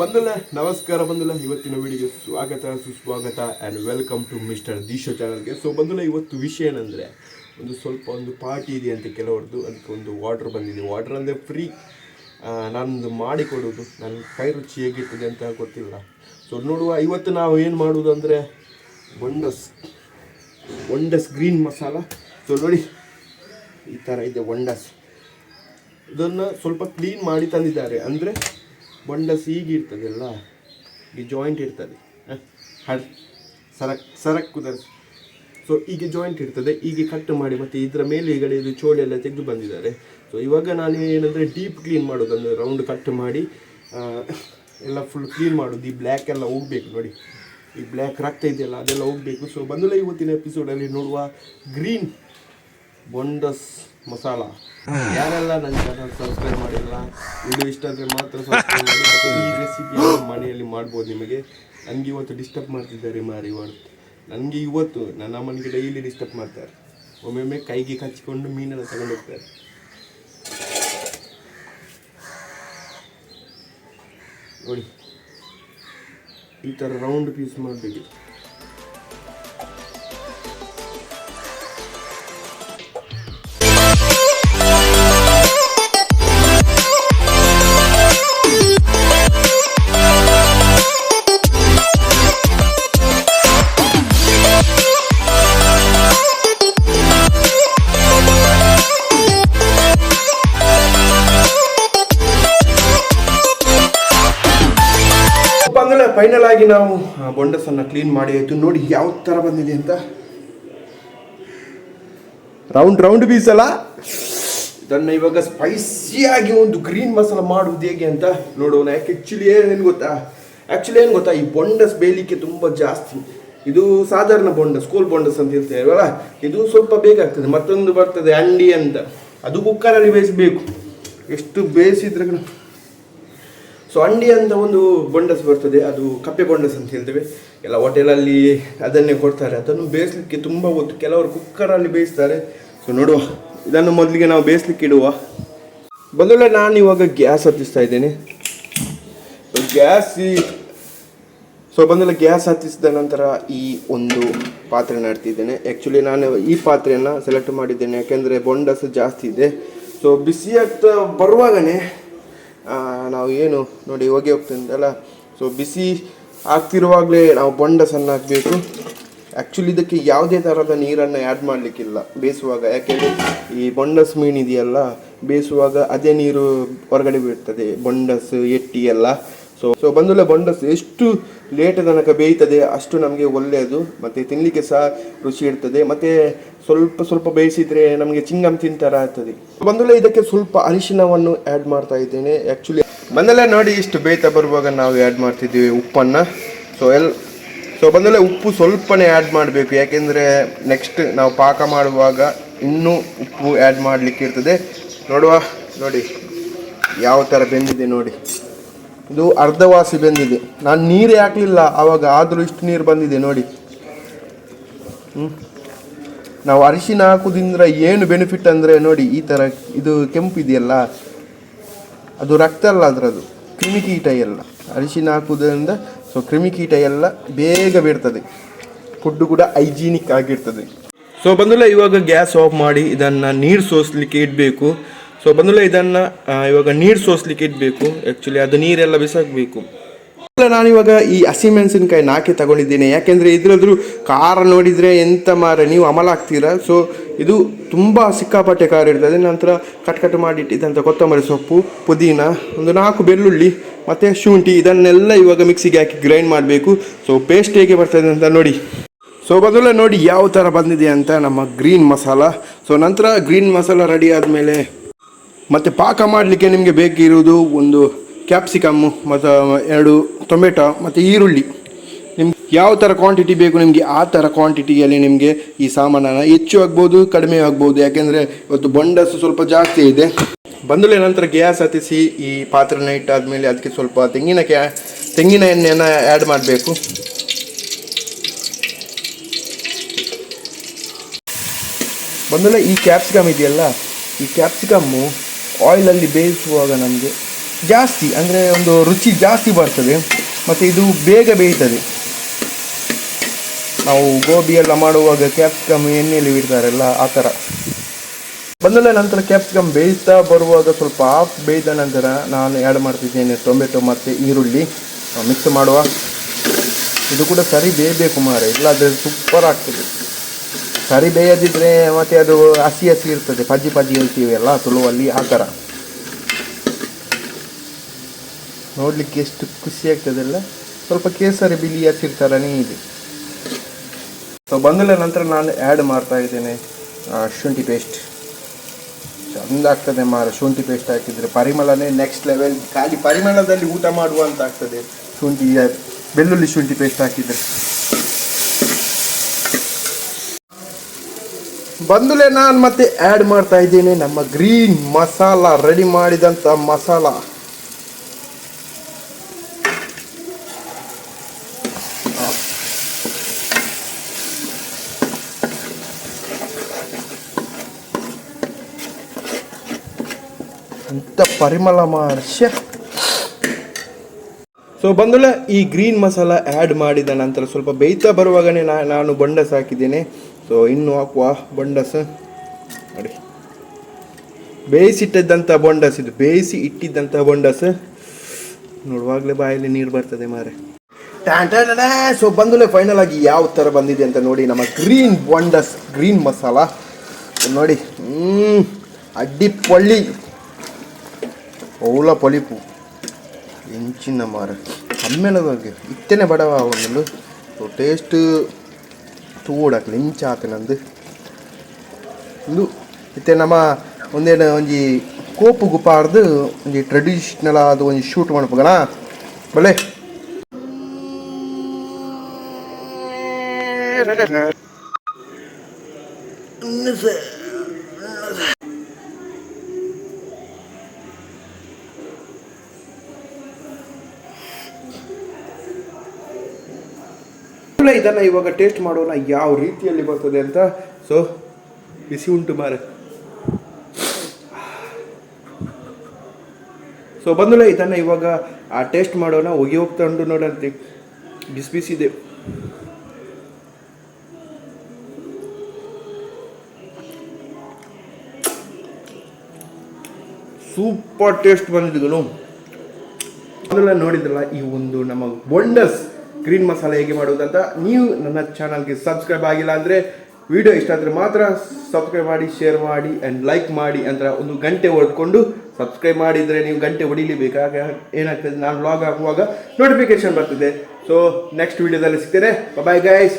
ಬಂದಲ್ಲ, ನಮಸ್ಕಾರ ಬಂದಲ್ಲ, ಇವತ್ತಿನ ವಿಡಿಯೋಗೆ ಸ್ವಾಗತ, ಸುಸ್ವಾಗತ ಆ್ಯಂಡ್ ವೆಲ್ಕಮ್ ಟು ಮಿಸ್ಟರ್ ದೀಶೋ ಚಾನಲ್ಗೆ ಸೊ ಬಂದಲ್ಲ, ಇವತ್ತು ವಿಷಯ ಏನಂದರೆ, ಒಂದು ಸ್ವಲ್ಪ ಒಂದು ಪಾರ್ಟಿ ಇದೆ ಅಂತ ಕೆಲವ್ರದ್ದು, ಅದಕ್ಕೆ ಒಂದು ವಾಟ್ರ್ ಬಂದಿದೆ. ವಾಟ್ರ್ ಅಂದರೆ ಫ್ರೀ ನಾನೊಂದು ಮಾಡಿಕೊಡೋದು. ನನ್ನ ಕೈ ರುಚಿ ಹೇಗಿರ್ತದೆ ಅಂತ ಗೊತ್ತಿಲ್ಲ. ಸೊ ನೋಡುವ, ಇವತ್ತು ನಾವು ಏನು ಮಾಡೋದು ಅಂದರೆ ಒಂಡಸ್ ಒಂಡಸ್ ಗ್ರೀನ್ ಮಸಾಲ ಸೊ ನೋಡಿ, ಈ ಥರ ಇದೆ ಒಂಡಸ್ ಇದನ್ನು ಸ್ವಲ್ಪ ಕ್ಲೀನ್ ಮಾಡಿ ತಂದಿದ್ದಾರೆ. ಅಂದರೆ ಬೊಂಡಸ್ ಹೀಗಿರ್ತದಲ್ಲ ಈ ಜಾಯಿಂಟ್ ಇರ್ತದೆ? ಹಡ್ ಸರಕ್ ಸರಕ್ ಕುದರ್ಸಿ ಸೊ ಹೀಗೆ ಜಾಯಿಂಟ್ ಇರ್ತದೆ, ಹೀಗೆ ಕಟ್ ಮಾಡಿ ಮತ್ತು ಇದರ ಮೇಲೆ ಈ ಕಡೆ ಇದು ಚೋಳಿ ಎಲ್ಲ ತೆಗೆದು ಬಂದಿದ್ದಾರೆ. ಸೊ ಇವಾಗ ನಾನು ಏನಂದರೆ ಡೀಪ್ ಕ್ಲೀನ್ ಮಾಡೋದು ಅಂದರೆ ರೌಂಡ್ ಕಟ್ ಮಾಡಿ ಎಲ್ಲ ಫುಲ್ ಕ್ಲೀನ್ ಮಾಡೋದು. ಈ ಬ್ಲ್ಯಾಕ್ ಎಲ್ಲ ಹೋಗಬೇಕು ನೋಡಿ. ಈ ಬ್ಲ್ಯಾಕ್ ರಕ್ತ ಇದೆಯಲ್ಲ, ಅದೆಲ್ಲ ಹೋಗಬೇಕು. ಸೊ ಬಂದಲೇ ಇವತ್ತಿನ ಎಪಿಸೋಡಲ್ಲಿ ನೋಡುವ ಗ್ರೀನ್ ಬೊಂಡಸ್ ಮಸಾಲ. ಯಾರೆಲ್ಲ ನನ್ನ ಚಾನಲ್ ಸಬ್ಸ್ಕ್ರೈಬ್ ಮಾಡಿಲ್ಲ ವಿಡಿಯೋ ಇಷ್ಟ ಆದರೆ ಮಾತ್ರ ಸಬ್ಸ್ಕ್ರೈಬ್ ಮಾಡಿ. ಮತ್ತು ಈ ರೆಸಿಪಿ ಮನೆಯಲ್ಲಿ ಮಾಡ್ಬೋದು ನಿಮಗೆ. ನನಗೆ ಇವತ್ತು ಡಿಸ್ಟರ್ಬ್ ಮಾಡ್ತಿದ್ದಾರೆ ಮಾರಿ ಇವತ್ತು ನನಗೆ ಇವತ್ತು ನನ್ನ ಅಮ್ಮನಿಗೆ ಡೈಲಿ ಡಿಸ್ಟರ್ಬ್ ಮಾಡ್ತಾರೆ. ಒಮ್ಮೊಮ್ಮೆ ಕೈಗೆ ಕಚ್ಚಿಕೊಂಡು ಮೀನೆಲ್ಲ ತಗೊಂಡು ಹೋಗ್ತಾರೆ. ನೋಡಿ ಈ ಥರ ರೌಂಡ್ ಪೀಸ್ ಮಾಡಬೇಕು. ಬಂಗಲೆ ಫೈನಲ್ ಆಗಿ ನಾವು ಬೊಂಡಸನ್ನ ಕ್ಲೀನ್ ಮಾಡಿ ಆಯ್ತು. ನೋಡಿ ಯಾವ ಥರ ಬಂದಿದೆ ಅಂತ. ರೌಂಡ್ ರೌಂಡ್ ಬೀಸಲ್ಲ ಇದನ್ನು ಇವಾಗ ಸ್ಪೈಸಿಯಾಗಿ ಒಂದು ಗ್ರೀನ್ ಮಸಾಲ ಮಾಡುವುದು ಹೇಗೆ ಅಂತ ನೋಡೋಣ. ಯಾಕೆ ಆ್ಯಕ್ಚುಲಿ ಏನು ಗೊತ್ತಾ? ಆ್ಯಕ್ಚುಲಿ ಏನು ಗೊತ್ತಾ? ಈ ಬೊಂಡಸ್ ಬೇಯಲಿಕ್ಕೆ ತುಂಬ ಜಾಸ್ತಿ. ಇದು ಸಾಧಾರಣ ಬೊಂಡಸ್ ಸ್ಕೂಲ್ ಬೊಂಡಸ್ ಅಂತ ಹೇಳ್ತೇವಲ್ಲ ಇದು ಸ್ವಲ್ಪ ಬೇಕಾಗ್ತದೆ ಮತ್ತೊಂದು ಬರ್ತದೆ ಅಂಡಿ ಅಂತ. ಅದು ಕುಕ್ಕರಲ್ಲಿ ಬೇಯಿಸಬೇಕು. ಎಷ್ಟು ಬೇಯಿಸಿದ್ರೆ ಸೊ ಅಂಡಿ ಅಂತ ಒಂದು ಬೊಂಡಸ್ ಬರ್ತದೆ. ಅದು ಕಪ್ಪೆ ಬೊಂಡಸ್ ಅಂತ ಹೇಳ್ತೇವೆ. ಎಲ್ಲ ಹೋಟೆಲಲ್ಲಿ ಅದನ್ನೇ ಕೊಡ್ತಾರೆ. ಅದನ್ನು ಬೇಯಿಸ್ಲಿಕ್ಕೆ ತುಂಬ ಹೊತ್ತು ಕೆಲವರು ಕುಕ್ಕರಲ್ಲಿ ಬೇಯಿಸ್ತಾರೆ. ಸೊ ನೋಡುವ. ಇದನ್ನು ಮೊದಲಿಗೆ ನಾವು ಬೇಯಿಸ್ಲಿಕ್ಕೆ ಇಡುವ. ಬದಲ ನಾನು ಇವಾಗ ಗ್ಯಾಸ್ ಹತ್ತಿಸ್ತಾ ಇದ್ದೇನೆ. ಗ್ಯಾಸ್ ಸೊ ಬಂದಲ್ಲ ಗ್ಯಾಸ್ ಹತ್ತಿಸಿದ ನಂತರ ಈ ಒಂದು ಪಾತ್ರೆ ನಡ್ತಿದ್ದೇನೆ ಆ್ಯಕ್ಚುಲಿ ನಾನು ಈ ಪಾತ್ರೆಯನ್ನು ಸೆಲೆಕ್ಟ್ ಮಾಡಿದ್ದೇನೆ. ಯಾಕೆಂದರೆ ಬೊಂಡಸ್ ಜಾಸ್ತಿ ಇದೆ. ಸೊ ಬಿಸಿ ಆಗ್ತಾ ಬರುವಾಗನೇ ನಾವು ಏನು ನೋಡಿ ಹೋಗಿ ಹೋಗ್ತಂದಲ್ಲ? ಸೊ ಬಿಸಿ ಆಗ್ತಿರುವಾಗಲೇ ನಾವು ಬೊಂಡಸನ್ನು ಹಾಕಬೇಕು ಆ್ಯಕ್ಚುಲಿ ಇದಕ್ಕೆ ಯಾವುದೇ ಥರದ ನೀರನ್ನು ಆ್ಯಡ್ ಮಾಡಲಿಕ್ಕಿಲ್ಲ. ಬೇಯಿಸುವಾಗ. ಯಾಕೆಂದರೆ ಈ ಬೊಂಡಸ್ ಮೀನು ಇದೆಯಲ್ಲ, ಬೇಯಿಸುವಾಗ ಅದೇ ನೀರು ಹೊರಗಡೆ ಬೀಳ್ತದೆ. ಬೊಂಡಸ್ ಎಟ್ಟಿ ಎಲ್ಲ. ಸೊ ಸೊ ಬಂದಲ್ಲ ಬೊಂಡಸ್ ಎಷ್ಟು ಲೇಟ್ ತನಕ ಬೇಯ್ತದೆ ಅಷ್ಟು ನಮಗೆ ಒಳ್ಳೆಯದು. ಮತ್ತು ತಿನ್ನಲಿಕ್ಕೆ ಸಹ ರುಚಿ ಇರ್ತದೆ. ಮತ್ತು ಸ್ವಲ್ಪ ಸ್ವಲ್ಪ ಬೇಯಿಸಿದರೆ ನಮಗೆ ಚಿಂಗಮ್ ತಿಂತರ ಆಗ್ತದೆ. ಬಂದಲ್ಲ ಇದಕ್ಕೆ ಸ್ವಲ್ಪ ಅರಿಶಿನವನ್ನು ಆ್ಯಡ್ ಮಾಡ್ತಾ ಇದ್ದೇನೆ. ಆ್ಯಕ್ಚುಲಿ ಬಂದಲೆ ನೋಡಿ ಇಷ್ಟು ಬೇಯ್ತಾ ಬರುವಾಗ ನಾವು ಆ್ಯಡ್ ಮಾಡ್ತಿದ್ದೀವಿ ಉಪ್ಪನ್ನು. ಸೊ ಎಲ್ ಸೊ ಬಂದಲೆ ಉಪ್ಪು ಸ್ವಲ್ಪನೇ ಆ್ಯಡ್ ಮಾಡಬೇಕು. ಯಾಕೆಂದರೆ ನೆಕ್ಸ್ಟ್ ನಾವು ಪಾಕ ಮಾಡುವಾಗ ಇನ್ನೂ ಉಪ್ಪು ಆ್ಯಡ್ ಮಾಡಲಿಕ್ಕೆ ಇರ್ತದೆ. ನೋಡುವ, ನೋಡಿ ಯಾವ ಥರ ಬೆಂದಿದೆ ನೋಡಿ. ಇದು ಅರ್ಧವಾಸಿ ಬೆಂದಿದೆ. ನಾನು ನೀರು ಹಾಕಲಿಲ್ಲ ಆವಾಗ ಆದರೂ ಇಷ್ಟು ನೀರು ಬಂದಿದೆ ನೋಡಿ. ನಾವು ಅರಿಶಿನ ಹಾಕೋದ್ರಿಂದ ಏನು ಬೆನಿಫಿಟ್ ಅಂದರೆ ನೋಡಿ, ಈ ಥರ ಇದು ಕೆಂಪು ಇದೆಯಲ್ಲ ಅದು ರಕ್ತ ಅಲ್ಲ ಅದರದು ಕ್ರಿಮಿಕೀಟ ಎಲ್ಲ. ಅರಿಶಿನ ಹಾಕುವುದರಿಂದ ಸೊ ಕ್ರಿಮಿಕೀಟ ಎಲ್ಲ ಬೇಗ ಬಿಡ್ತದೆ ಫುಡ್ಡು ಕೂಡ ಹೈಜೀನಿಕ್ ಆಗಿರ್ತದೆ. ಸೊ ಬಂದಲ್ಲ ಇವಾಗ ಗ್ಯಾಸ್ ಆಫ್ ಮಾಡಿ ಇದನ್ನು ನೀರು ಸೋಸಲಿಕ್ಕೆ ಇಡಬೇಕು. ಸೊ ಬಂದಲ್ಲ ಇದನ್ನು ಇವಾಗ ನೀರು ಸೋಸಲಿಕ್ಕೆ ಇಡಬೇಕು. ಆ್ಯಕ್ಚುಲಿ ಅದು ನೀರೆಲ್ಲ ಬಿಸಾಕಬೇಕು. ನಾನು ಇವಾಗ ಈ ಹಸಿಮೆಣಸಿನಕಾಯಿ ನಾಕೆ ತಗೊಂಡಿದ್ದೇನೆ? ಯಾಕೆಂದರೆ ಇದ್ರದ್ರು ಖಾರ ನೋಡಿದರೆ ಎಂತ ಮಾರ, ನೀವು ಅಮಲ ಹಾಕ್ತೀರಾ ಸೊ ಇದು ತುಂಬ ಸಿಕ್ಕಾಪಟ್ಟೆ ಖಾರ ಇರ್ತದೆ. ನಂತರ ಕಟ್ ಕಟ್ ಮಾಡಿಟ್ಟಿದ್ದಂಥ ಕೊತ್ತಂಬರಿ ಸೊಪ್ಪು, ಪುದೀನ, ಒಂದು ನಾಲ್ಕು ಬೆಳ್ಳುಳ್ಳಿ, ಮತ್ತು ಶುಂಠಿ, ಇದನ್ನೆಲ್ಲ ಇವಾಗ ಮಿಕ್ಸಿಗೆ ಹಾಕಿ ಗ್ರೈಂಡ್ ಮಾಡಬೇಕು. ಸೊ ಪೇಸ್ಟ್ ಹೇಗೆ ಬರ್ತದೆ ಅಂತ ನೋಡಿ. ಸೊ ಮೊದಲ ನೋಡಿ ಯಾವ ಥರ ಬಂದಿದೆ ಅಂತ ನಮ್ಮ ಗ್ರೀನ್ ಮಸಾಲ. ಸೊ ನಂತರ ಗ್ರೀನ್ ಮಸಾಲ ರೆಡಿ ಆದಮೇಲೆ ಮತ್ತೆ ಪಾಕ ಮಾಡಲಿಕ್ಕೆ ನಿಮಗೆ ಬೇಕಿರುವುದು ಒಂದು ಕ್ಯಾಪ್ಸಿಕಮ್ಮು ಮತ್ತು, ಎರಡು ಟೊಮೆಟೊ ಮತ್ತು ಈರುಳ್ಳಿ. ನಿಮ್ಗೆ ಯಾವ ಥರ ಕ್ವಾಂಟಿಟಿ ಬೇಕು ನಿಮಗೆ ಆ ಥರ ಕ್ವಾಂಟಿಟಿಯಲ್ಲಿ ನಿಮಗೆ ಈ ಸಾಮಾನನ್ನು ಹೆಚ್ಚು ಆಗ್ಬೋದು ಕಡಿಮೆ ಆಗ್ಬೋದು ಯಾಕೆಂದರೆ ಇವತ್ತು ಬೊಂಡಸ್ ಸ್ವಲ್ಪ ಜಾಸ್ತಿ ಇದೆ. ಬಂದಲೆ ನಂತರ ಗ್ಯಾಸ್ ಹತ್ತಿಸಿ ಈ ಪಾತ್ರೆನ ಇಟ್ಟಾದಮೇಲೆ ಅದಕ್ಕೆ ಸ್ವಲ್ಪ ತೆಂಗಿನ ಕ್ಯಾ ತೆಂಗಿನ ಎಣ್ಣೆಯನ್ನು ಆ್ಯಡ್ ಮಾಡಬೇಕು. ಬಂದಲೆ ಈ ಕ್ಯಾಪ್ಸಿಕಮ್ ಇದೆಯಲ್ಲ, ಈ ಕ್ಯಾಪ್ಸಿಕಮ್ಮು ಆಯಿಲಲ್ಲಿ ಬೇಯಿಸುವಾಗ ನಮಗೆ ಜಾಸ್ತಿ, ಅಂದರೆ ಒಂದು ರುಚಿ ಜಾಸ್ತಿ ಬರ್ತದೆ, ಮತ್ತು ಇದು ಬೇಗ ಬೇಯ್ತದೆ. ನಾವು ಗೋಬಿ ಎಲ್ಲ ಮಾಡುವಾಗ ಕ್ಯಾಪ್ಸಿಕಮ್ ಎಣ್ಣೆಯಲ್ಲಿ ಬಿಡ್ತಾರಲ್ಲ, ಆ ಥರ ಬಂದಲ್ಲ ನಂತರ ಕ್ಯಾಪ್ಸಿಕಮ್ ಬೇಯ್ತಾ ಬರುವಾಗ ಸ್ವಲ್ಪ ಆಫ್ ಬೇಯ್ದ ನಂತರ ನಾನು ಆ್ಯಡ್ ಮಾಡ್ತಿದ್ದೇನೆ ಟೊಮೆಟೊ ಮತ್ತು ಈರುಳ್ಳಿ. ಮಿಕ್ಸ್ ಮಾಡುವ. ಇದು ಕೂಡ ಸರಿ ಬೇಯಬೇಕು ಮಾರೆ, ಇಲ್ಲಾದರೆ ಸೂಪರ್ ಆಗ್ತದೆ. ಸರಿ ಬೇಯದಿದ್ದರೆ ಮತ್ತು ಅದು ಹಸಿ ಹಸಿ ಇರ್ತದೆ, ಪಜ್ಜಿ ಪಜ್ಜಿ ಹೇಳ್ತೀವಿ ಎಲ್ಲ ತುಳುವಲ್ಲಿ ಆ ಥರ ನೋಡಲಿಕ್ಕೆ ಎಷ್ಟು ಖುಷಿ ಆಗ್ತದಲ್ಲ ಸ್ವಲ್ಪ ಕೇಸರಿ ಬಿಳಿ ಹಸಿರು ಥರನೇ ಇದೆ. ಸೊ ಬಂದಲ ನಂತರ ನಾನು ಆ್ಯಡ್ ಮಾಡ್ತಾ ಇದ್ದೇನೆ ಶುಂಠಿ ಪೇಸ್ಟ್ ಚಂದ ಆಗ್ತದೆ ಮಾರ ಶುಂಠಿ ಪೇಸ್ಟ್ ಹಾಕಿದರೆ. ಪರಿಮಳನೇ ನೆಕ್ಸ್ಟ್ ಲೆವೆಲ್ ಖಾಲಿ ಪರಿಮಳದಲ್ಲಿ ಊಟ ಮಾಡುವಂತ ಆಗ್ತದೆ. ಶುಂಠಿ ಬೆಳ್ಳುಳ್ಳಿ ಶುಂಠಿ ಪೇಸ್ಟ್ ಹಾಕಿದರೆ. ಬಂದಲೆ ನಾನು ಮತ್ತೆ ಆ್ಯಡ್ ಮಾಡ್ತಾ ಇದ್ದೇನೆ ನಮ್ಮ ಗ್ರೀನ್ ಮಸಾಲ ರೆಡಿ ಮಾಡಿದಂಥ ಮಸಾಲ. ಅಂತ ಪರಿಮಳ ಮಾರ್ಷ ಸೊ ಬಂದಲ್ಲ ಈ ಗ್ರೀನ್ ಮಸಾಲ ಆ್ಯಡ್ ಮಾಡಿದ ನಂತರ ಸ್ವಲ್ಪ ಬೇಯ್ತಾ ಬರುವಾಗನೇ ನಾ ನಾನು ಬಂಡಸ್ ಹಾಕಿದ್ದೇನೆ. ಸೊ ಇನ್ನು ಹಾಕುವ ಬಂಡಸ್ ನೋಡಿ. ಬೇಯಿಸಿಟ್ಟಿದ್ದಂಥ ಬೊಂಡಸ್ ಇದು. ಬೇಯಿಸಿ ಇಟ್ಟಿದ್ದಂಥ ಬೊಂಡಸ್. ನೋಡುವಾಗಲೇ ಬಾಯಲ್ಲಿ ನೀರು ಬರ್ತದೆ ಮಾರೆ ಸೊ ಬಂದಲೇ ಫೈನಲ್ ಆಗಿ ಯಾವ ಥರ ಬಂದಿದೆ ಅಂತ ನೋಡಿ ನಮ್ಮ ಗ್ರೀನ್ ಬೊಂಡಸ್ ಗ್ರೀನ್ ಮಸಾಲ ನೋಡಿ ಹ್ಞೂ ಅಡ್ಡಿ ಪೊಳ್ಳಿ. ಓಲ ಪೊಲಿಪು ಎಂಚಿನ ಮಾರ ಅಮ್ಮೆನದೊಳಗೆ ಇತ್ತೇನೆ ಬಡವ ಒಂದು ಟೇಸ್ಟ್ ತೂಡಕ್ಕೆ ಲಿಂಚ ಆತನಂದು ಇಂದು ಇತ್ತೆ ನಮ್ಮ ಒಂದೇನು ಒಂಜಿ ಕೋಪು ಗುಪಾರ್ದು ಒಂಜಿ ಟ್ರೆಡಿಷ್ನಲ್ ಆದ ಒಂಜಿ ಶೂಟ್ ಮಾಡ್ಬೋಗಣ ಬಲೆ ಇದನ್ನು ಇವಾಗ ಟೇಸ್ಟ್ ಮಾಡೋಣ ಯಾವ ರೀತಿಯಲ್ಲಿ ಬರ್ತದೆ ಅಂತ? ಸೊ ಬಿಸಿ ಉಂಟು ಮಾರೆ. ಸೊ ಬಂದಳೆ ಇದನ್ನು ಇವಾಗ, ಆ ಟೇಸ್ಟ್ ಮಾಡೋಣ ಹೋಗಿ ಹೋಗ್ತಾ ಉಂಟು ನೋಡಂತೆ. ಬಿಸಿ ಬಿಸಿ ಇದೆ. ಸೂಪರ್ ಟೇಸ್ಟ್ ಬಂದಿದ್ದು ನೋಡಿದ್ರಲ್ಲ, ಈ ಒಂದು ನಮ್ಮ ಬೊಂಡಸ್ ಗ್ರೀನ್ ಮಸಾಲೆ ಹೇಗೆ ಮಾಡುವುದಂತ ನೀವು ನನ್ನ ಚಾನಲ್ಗೆ ಸಬ್ಸ್ಕ್ರೈಬ್ ಆಗಿಲ್ಲ ಅಂದರೆ ವಿಡಿಯೋ ಇಷ್ಟ ಆದರೆ ಮಾತ್ರ ಸಬ್ಸ್ಕ್ರೈಬ್ ಮಾಡಿ ಶೇರ್ ಮಾಡಿ ಆ್ಯಂಡ್ ಲೈಕ್ ಮಾಡಿ ಅಂತ ಒಂದು ಗಂಟೆ ಹೊಡ್ಕೊಂಡು ಸಬ್ಸ್ಕ್ರೈಬ್ ಮಾಡಿದರೆ ನೀವು ಗಂಟೆ ಹೊಡಿಲಿ ಆಗ ಏನಾಗ್ತದೆ? ನಾನು ಲಾಗ್ ಆಗುವಾಗ ನೋಟಿಫಿಕೇಶನ್ ಬರ್ತದೆ. ಸೊ ನೆಕ್ಸ್ಟ್ ವಿಡಿಯೋದಲ್ಲಿ ಸಿಗ್ತೇನೆ. Bye guys